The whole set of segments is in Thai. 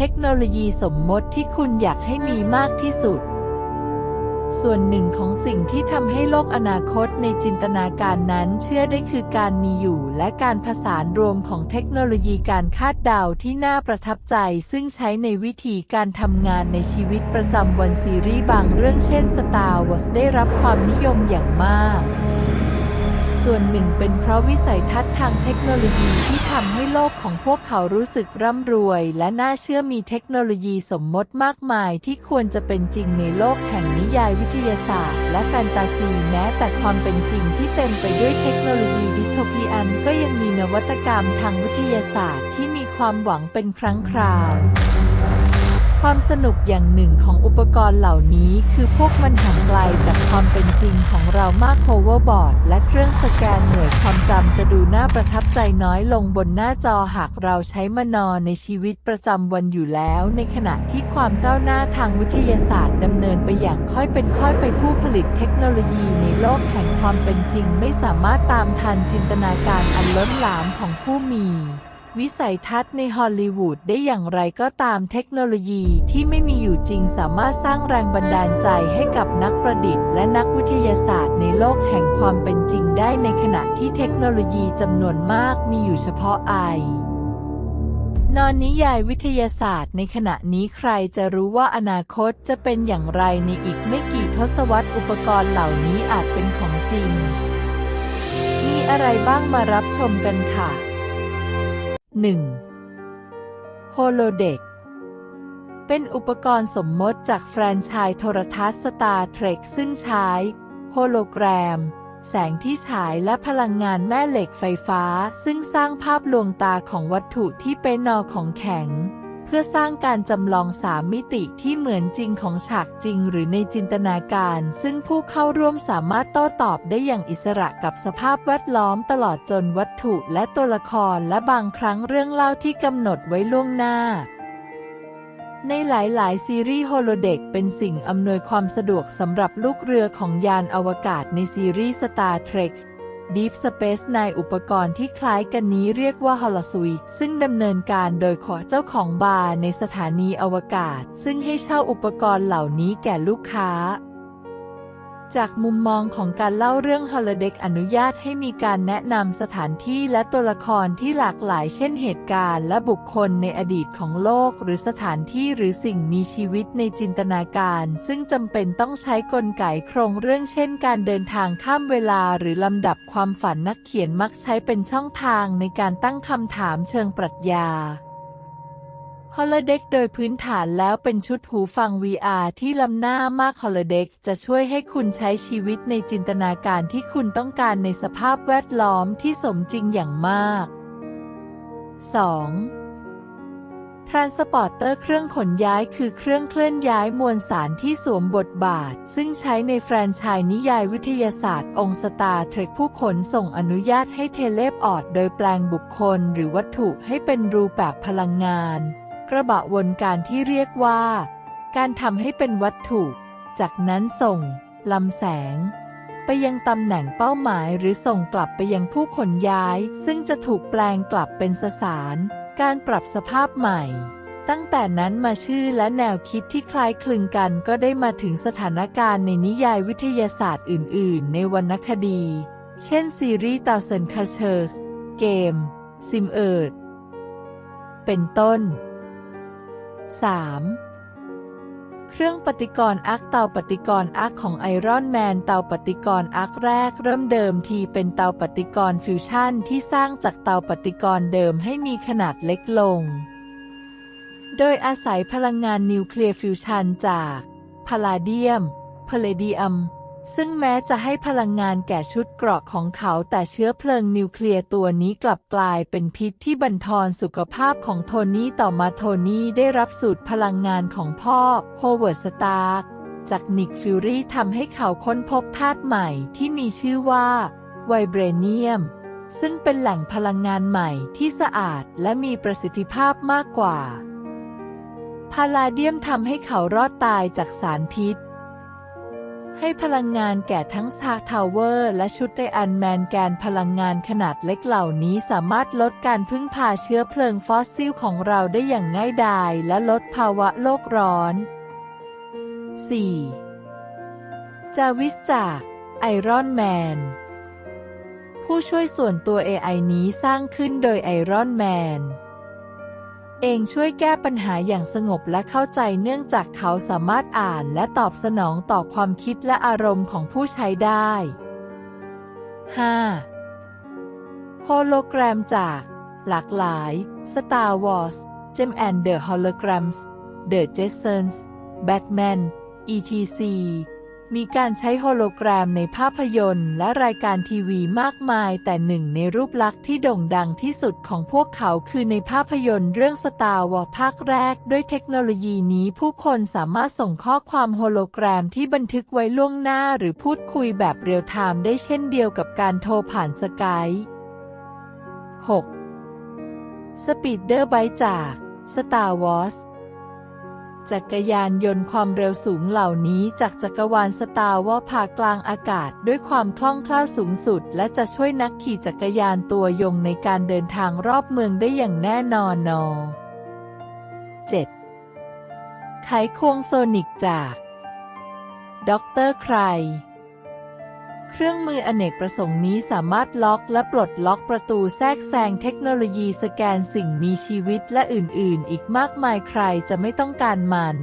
เทคโนโลยีสมมติที่คุณอยากให้มีมากที่สุด ส่วนหนึ่งของสิ่งที่ทำให้โลกอนาคตในจินตนาการนั้นเชื่อได้คือการมีอยู่และการผสานรวมของเทคโนโลยีการคาดเดาที่น่าประทับใจ ซึ่งใช้ในวิธีการทำงานในชีวิตประจำวันซีรีส์บางเรื่องเช่น Star Wars ได้รับความนิยมอย่างมากส่วนหนึ่งเป็นเพราะวิสัยทัศน์ทางเทคโนโลยีที่ โลกของพวกเขารู้สึกร่ำรวย และน่าเชื่อมีเทคโนโลยีสมมติมากมายที่ควรจะเป็นจริงในโลกแห่งนิยายวิทยาศาสตร์ และแฟนตาซีแม้แต่ความเป็นจริงที่เต็มไปด้วยเทคโนโลยีดิสโทเปียนก็ยังมีนวัตกรรมทางวิทยาศาสตร์ที่มีความหวังเป็นครั้งคราว ความสนุกอย่างหนึ่งของอุปกรณ์เหล่านี้คือพวกมันห่างไกลจากความเป็นจริงของเรามากโฮเวอร์บอร์ดและเครื่องสแกนหน่วยความจำจะดูน่าประทับใจน้อยลงบนหน้าจอหากเราใช้มานอนในชีวิตประจำวันอยู่แล้ว ในขณะที่ความก้าวหน้าทางวิทยาศาสตร์ดำเนินไปอย่างค่อยเป็นค่อยไปผู้ผลิตเทคโนโลยีในโลกแห่งความเป็นจริง ไม่สามารถตามทันจินตนาการอันล้นหลามของผู้มี วิสัยทัศน์ในฮอลลีวูดได้อย่างไรก็ตามเทคโนโลยีที่ไม่มีอยู่จริงสามารถสร้างแรงบันดาลใจให้กับนักประดิษฐ์ และนักวิทยาศาสตร์ในโลกแห่งความเป็นจริงได้ในขณะที่เทคโนโลยีจำนวนมากมีอยู่เฉพาะไอนอนนิยายวิทยาศาสตร์ในขณะนี้ใครจะรู้ว่าอนาคตจะเป็นอย่างไรในอีกไม่กี่ทศวรรษอุปกรณ์เหล่านี้อาจเป็นของจริง มีอะไรบ้างมารับชมกันค่ะ 1. โฮโลเด็ก เป็นอุปกรณ์สมมติจากแฟรนไชส์โทรทัศน์ Star Trek ซึ่งใช้โฮโลแกรม แสงที่ฉายและพลังงานแม่เหล็กไฟฟ้า ซึ่งสร้างภาพลวงตาของวัตถุที่เป็นนอของแข็ง เพื่อสร้างการจำลองสามมิติที่เหมือนจริงของฉากจริงหรือในจินตนาการ ซึ่งผู้เข้าร่วมสามารถโต้ตอบได้อย่างอิสระกับสภาพแวดล้อมตลอดจนวัตถุและตัวละครและบางครั้งเรื่องเล่าที่กำหนดไว้ล่วงหน้า ในหลาย ๆ ซีรีส์โฮโลเด็กเป็นสิ่งอำนวยความสะดวกสำหรับลูกเรือของยานอวกาศในซีรีส์ Star Trek Deep Space ในอุปกรณ์ที่คล้ายกันนี้เรียกว่า h o l o s u i t ซึ่งดำเนินการโดยขอเจ้าของบาร์ในสถานีอวกาศ ซึ่งให้เช่าอุปกรณ์เหล่านี้แก่ลูกค้า จากมุมมองของการเล่าเรื่องฮอลเด็กอนุญาตให้มีการแนะนำสถานที่และตัวละครที่หลากหลาย เช่นเหตุการณ์และบุคคลในอดีตของโลก หรือสถานที่หรือสิ่งมีชีวิตในจินตนาการ ซึ่งจำเป็นต้องใช้กลไกโครงเรื่องเช่น การเดินทางข้ามเวลาหรือลำดับความฝันนักเขียนมักใช้เป็นช่องทางในการตั้งคำถามเชิงปรัชญา ฮอลเด็กโดยพื้นฐานแล้วเป็นชุดหูฟัง VR ที่ล้ำหน้ามากฮอลเด็กจะช่วยให้คุณใช้ชีวิตในจินตนาการที่คุณต้องการในสภาพแวดล้อมที่สมจริงอย่างมาก 2. ทรานสปอร์เตอร์เครื่องขนย้ายคือเครื่องเคลื่อนย้ายมวลสารที่สวมบทบาท ซึ่งใช้ในแฟรนไชส์นิยายวิทยาศาสตร์ องค์สตาร์เทรคผู้ขนส่งอนุญาตให้เทเลปออด โดยแปลงบุคคลหรือวัตถุให้เป็นรูปแบบพลังงาน กระบะวนการที่เรียกว่า การทำให้เป็นวัตถุ จากนั้นส่งลำแสง ไปยังตำแหน่งเป้าหมายหรือส่งกลับไปยังผู้ขนย้าย ซึ่งจะถูกแปลงกลับเป็นสสาร การปรับสภาพใหม่ ตั้งแต่นั้นมาชื่อและแนวคิดที่คล้ายคลึงกันก็ได้มาถึงสถานการณ์ในนิยายวิทยาศาสตร์อื่น ๆ ในวรรณคดี เช่นซีรีส์ Thousand Cultures เกม ซิมเอิร์ดเป็นต้น 3. เครื่องปฏิกรณ์อาร์คเตาปฏิกรณ์อาร์คของไอรอนแมนเตาปฏิกรณ์อาร์คแรกเริ่มเดิมทีเป็นเตาปฏิกรณ์ฟิวชั่นที่สร้างจากเตาปฏิกรณ์เดิมให้มีขนาดเล็กลง โดยอาศัยพลังงานนิวเคลียร์ฟิวชันจากพาลาเดียม เพลเดียม ซึ่งแม้จะให้พลังงานแก่ชุดเกราะของเขาแต่เชื้อเพลิงนิวเคลียร์ตัวนี้กลับกลายเป็นพิษที่บั่นทอนสุขภาพของโทนี่ต่อมาโทนี่ได้รับสูตรพลังงานของพ่อโฮเวิร์ดสตาร์จากนิกฟิวรี่ทำให้เขาค้นพบธาตุใหม่ที่มีชื่อว่าไวเบรเนียม ซึ่งเป็นแหล่งพลังงานใหม่ที่สะอาดและมีประสิทธิภาพมากกว่าพาลาเดียมทำให้เขารอดตายจากสารพิษ ให้พลังงานแก่ทั้งซากทาวเวอร์ และชุดไดอันแมนแกนพลังงานขนาดเล็กเหล่านี้สามารถลดการพึ่งพาเชื้อเพลิงฟอสซิลของเราได้อย่างง่ายดาย และลดภาวะโลกร้อน 4. จาวิสจากไอรอนแมนผู้ช่วยส่วนตัว AI นี้สร้างขึ้นโดยไอรอนแมน เองช่วยแก้ปัญหาอย่างสงบและเข้าใจเนื่องจากเขาสามารถอ่านและตอบสนองต่อความคิดและอารมณ์ของผู้ใช้ได้ 5. โฮโลแกรมจาก หลากหลาย Star Wars Gem and the Holograms The Jetsons Batman etc มีการใช้โฮโลแกรมในภาพยนตร์ และรายการทีวีมากมาย แต่หนึ่งในรูปลักษณ์ที่โด่งดังที่สุดของพวกเขาคือในภาพยนตร์เรื่องสตาร์วอร์ภาคแรก ด้วยเทคโนโลยีนี้ผู้คนสามารถส่งข้อความโฮโลแกรมที่บันทึกไว้ล่วงหน้าหรือพูดคุยแบบเรียลไทม์ได้เช่นเดียวกับการโทรผ่านสกาย 6. สปีดเดอร์ไบจาก Star Wars จักรยานยนต์ความเร็วสูงเหล่านี้จากจักรวาลสตาร์ว่าผ่ากลางอากาศด้วยความคล่องแคล่วสูงสุด และจะช่วยนักขี่จักรยานตัวยงในการเดินทางรอบเมืองได้อย่างแน่นอนนอ 7. ไขควงโซนิกจากด็อกเตอร์ใคร เครื่องมืออเนกประสงค์นี้สามารถล็อกและปลดล็อกประตูแทรกแซงเทคโนโลยีสแกนสิ่งมีชีวิตและอื่น ๆ อีกมากมายใครจะไม่ต้องการมัน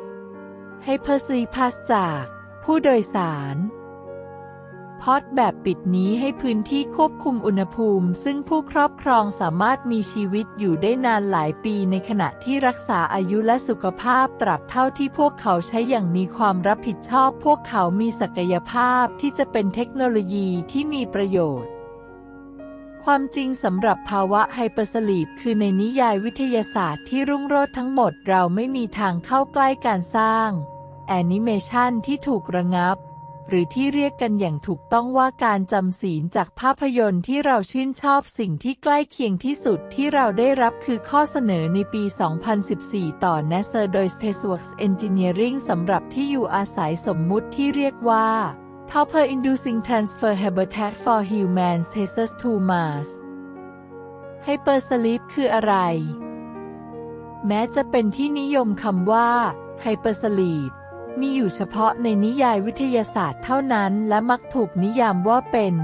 8. ให้เพอร์ซีพัสจาก ผู้โดยสาร พอดแบบปิดนี้ให้พื้นที่ควบคุมอุณหภูมิ ซึ่งผู้ครอบครองสามารถมีชีวิตอยู่ได้นานหลายปีในขณะที่รักษาอายุและสุขภาพตราบเท่าที่พวกเขาใช้อย่างมีความรับผิดชอบ พวกเขามีศักยภาพที่จะเป็นเทคโนโลยีที่มีประโยชน์ความจริงสำหรับภาวะไฮเปอร์สลีปคือในนิยายวิทยาศาสตร์ที่รุ่งโรจน์ทั้งหมดเราไม่มีทางเข้าใกล้การสร้าง แอนิเมชันที่ถูกระงับ หรือที่เรียกกันอย่างถูกต้องว่าการจำศีลจากภาพยนตร์ที่เราชื่นชอบสิ่งที่ใกล้เคียงที่สุดที่เราได้รับคือข้อเสนอในปี 2014 ต่อ NASA โดย Spaceworks Engineering สำหรับที่อยู่อาศัยสมมุติที่เรียกว่า Topper Inducing Transfer Habitat for Human Spaces to Mars Hypersleep คืออะไร แม้จะเป็นที่นิยมคำว่า Hypersleep มีอยู่เฉพาะในนิยายวิทยาศาสตร์เท่านั้น และมักถูกนิยามว่าเป็น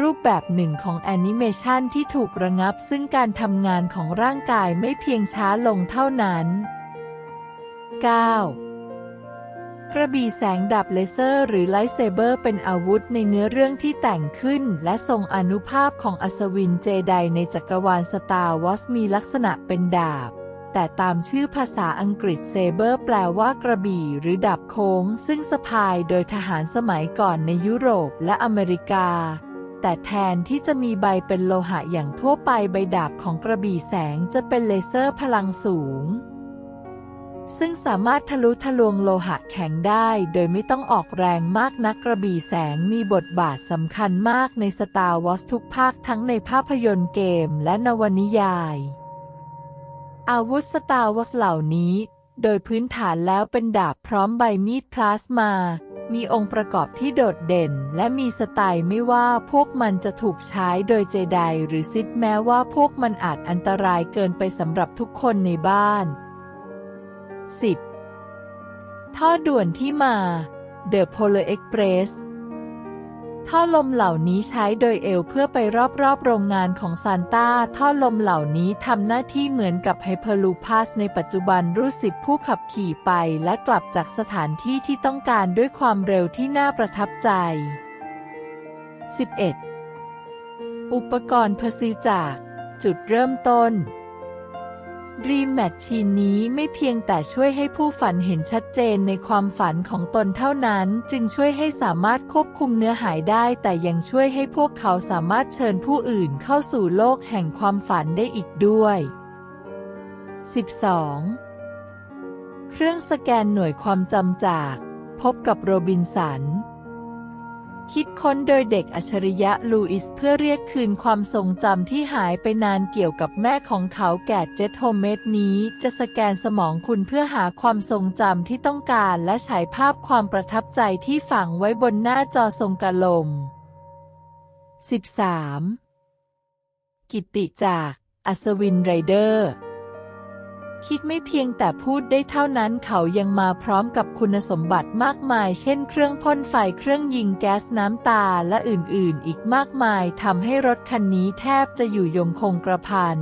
รูปแบบหนึ่งของแอนิเมชันที่ถูกระงับ ซึ่งการทำงานของร่างกายไม่เพียงช้าลงเท่านั้น 9. กระบี่แสงดับเลเซอร์หรือไลท์เซเบอร์เป็นอาวุธในเนื้อเรื่องที่แต่งขึ้น และทรงอนุภาพของอัศวินเจไดในจักรวาลสตาร์วอสมีลักษณะเป็นดาบ แต่ตามชื่อภาษาอังกฤษเซเบอร์แปลว่ากระบี่หรือดาบโค้ง ซึ่งสะพายโดยทหารสมัยก่อนในยุโรปและอเมริกา แต่แทนที่จะมีใบเป็นโลหะอย่างทั่วไปใบดาบของกระบี่แสงจะเป็นเลเซอร์พลังสูง ซึ่งสามารถทะลุทะลวงโลหะแข็งได้โดยไม่ต้องออกแรงมากนักกระบี่แสงมีบทบาทสำคัญมากในสตาร์วอสทุกภาคทั้งในภาพยนตร์เกมและนวนิยาย อาวุธสตาร์วอสเหล่านี้ โดยพื้นฐานแล้วเป็นดาบพร้อมใบมีดพลาสมา มีองค์ประกอบที่โดดเด่น และมีสไตล์ไม่ว่าพวกมันจะถูกใช้โดยเจไดหรือซิดแม้ว่าพวกมันอาจอันตรายเกินไปสำหรับทุกคนในบ้าน 10. ท่อด่วนที่มา The Polar Express ท่อลมเหล่านี้ใช้โดยเอลเพื่อไปรอบๆโรงงานของซานต้า ท่อลมเหล่านี้ทำหน้าที่เหมือนกับไฮเปอร์ลูพัสในปัจจุบันรู้สิบผู้ขับขี่ไปและกลับจากสถานที่ที่ต้องการด้วยความเร็วที่น่าประทับใจ 11. อุปกรณ์เพอร์ซิจาก จุดเริ่มต้น รีแมทชีนนี้ไม่เพียงแต่ช่วยให้ผู้ฝันเห็นชัดเจนในความฝันของตนเท่านั้น จึงช่วยให้สามารถควบคุมเนื้อหายได้ แต่ยังช่วยให้พวกเขาสามารถเชิญผู้อื่นเข้าสู่โลกแห่งความฝันได้อีกด้วย 12. เครื่องสแกนหน่วยความจำจาก พบกับโรบินสัน คิดค้นโดยเด็กอัจฉริยะลูอิสเพื่อเรียกคืนความทรงจำที่หายไปนานเกี่ยวกับแม่ของเขาแก่เจ็ตโฮเมดนี้ จะสแกนสมองคุณเพื่อหาความทรงจำที่ต้องการและฉายภาพความประทับใจที่ฝังไว้บนหน้าจอทรงกะลม 13. กิตติจาก อัศวินไรเดอร์ คิดไม่เพียงแต่พูดได้เท่านั้นเขายังมาพร้อมกับคุณสมบัติมากมาย เช่นเครื่องพ่นไฟเครื่องยิงแก๊สน้ำตาและอื่นๆ อีกมากมายทำให้รถคันนี้แทบจะอยู่ยงคงกระพัน